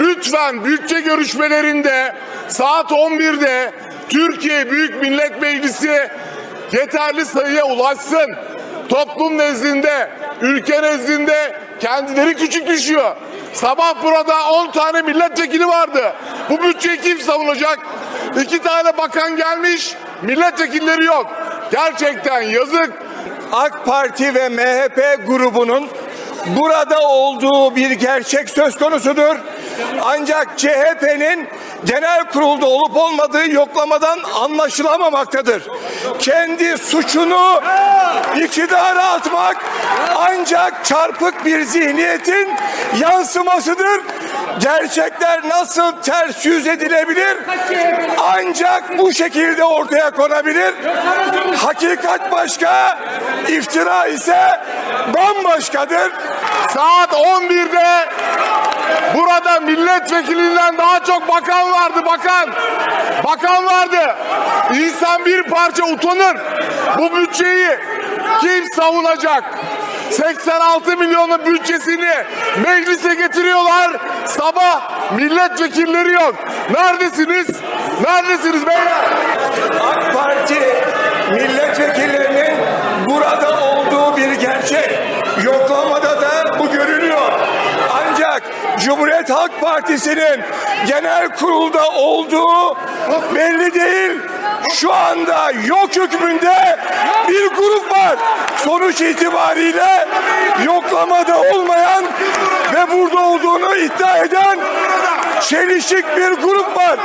lütfen bütçe görüşmelerinde saat 11'de Türkiye Büyük Millet Meclisi yeterli sayıya ulaşsın. Toplum nezdinde, ülke nezdinde kendileri küçük düşüyor. Sabah burada 10 tane milletvekili vardı. Bu bütçeyi kim savunacak? İki tane bakan gelmiş, milletvekilleri yok. Gerçekten yazık. AK Parti ve MHP grubunun burada olduğu bir gerçek söz konusudur. Ancak CHP'nin genel kurulda olup olmadığı yoklamadan anlaşılamamaktadır. Kendi suçunu iktidara atmak ancak çarpık bir zihniyetin yansımasıdır. Gerçekler nasıl ters yüz edilebilir? Ancak bu şekilde ortaya konabilir. Hakikat başka, iftira ise bambaşkadır. Saat 11'de burada milletvekilinden daha çok bakan vardı bakan. Bakan vardı. İnsan bir parça utanır. Bu bütçeyi kim savunacak? 86 milyonun bütçesini meclise getiriyorlar. Sabah milletvekilleri yok. Neredesiniz? Neredesiniz beyler? AK Parti milletvekillerinin burada olduğu bir gerçek. Yoklamada da bu görünüyor. Ancak Cumhuriyet Halk Partisi'nin genel kurulda olduğu belli değil. Şu anda yok hükmünde bir grup var. Sonuç itibariyle yoklamada olmayan ve burada olduğunu iddia eden çelişik bir grup var.